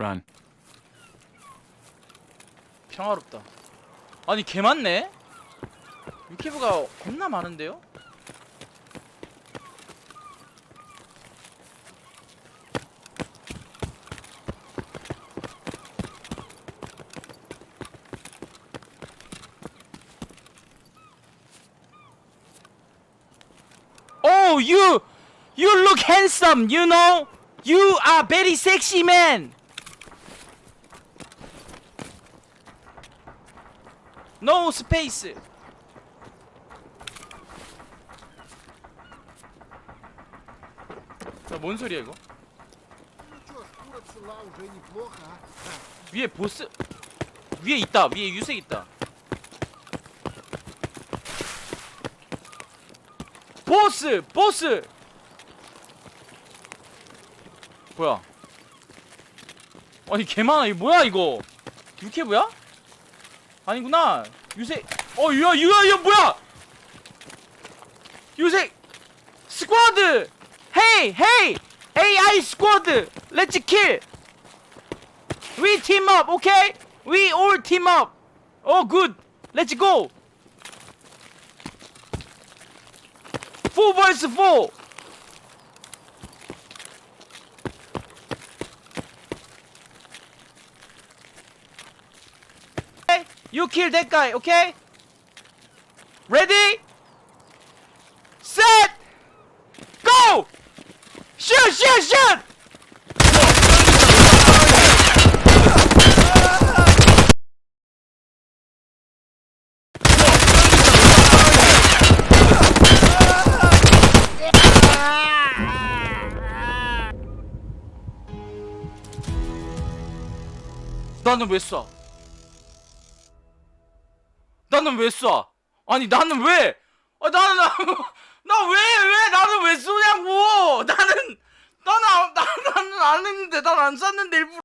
Run. 평화롭다. 아니 개 많네. 유캐브가 겁나 많은데요? Oh, you, you look handsome. You know, you are very sexy man. No space. 나뭔 소리야 이거? 위에 보스 위에 있다. 위에 유색 있다. 보스! 보스! 뭐야? 아니 개 많아. 이 뭐야 이거? 유캐브야? 아니구나 요새 어 유야 유야 유 뭐야 요새 스쿼드 헤이 헤이 AI 스쿼드 렛츠 킬 We team up 오케이 We all team up Oh good Let's go 4 vs 4 you kill that guy, okay? Ready? Set. Go! Shoot, shoot, shoot! 나는 왜 쏴? 나는 왜 쏴? 아니 나는 왜? 아 나는 나 왜왜 나는 왜 쏘냐고? 나는 나는 나는 안 했는데 난 안 쐈는데 일부러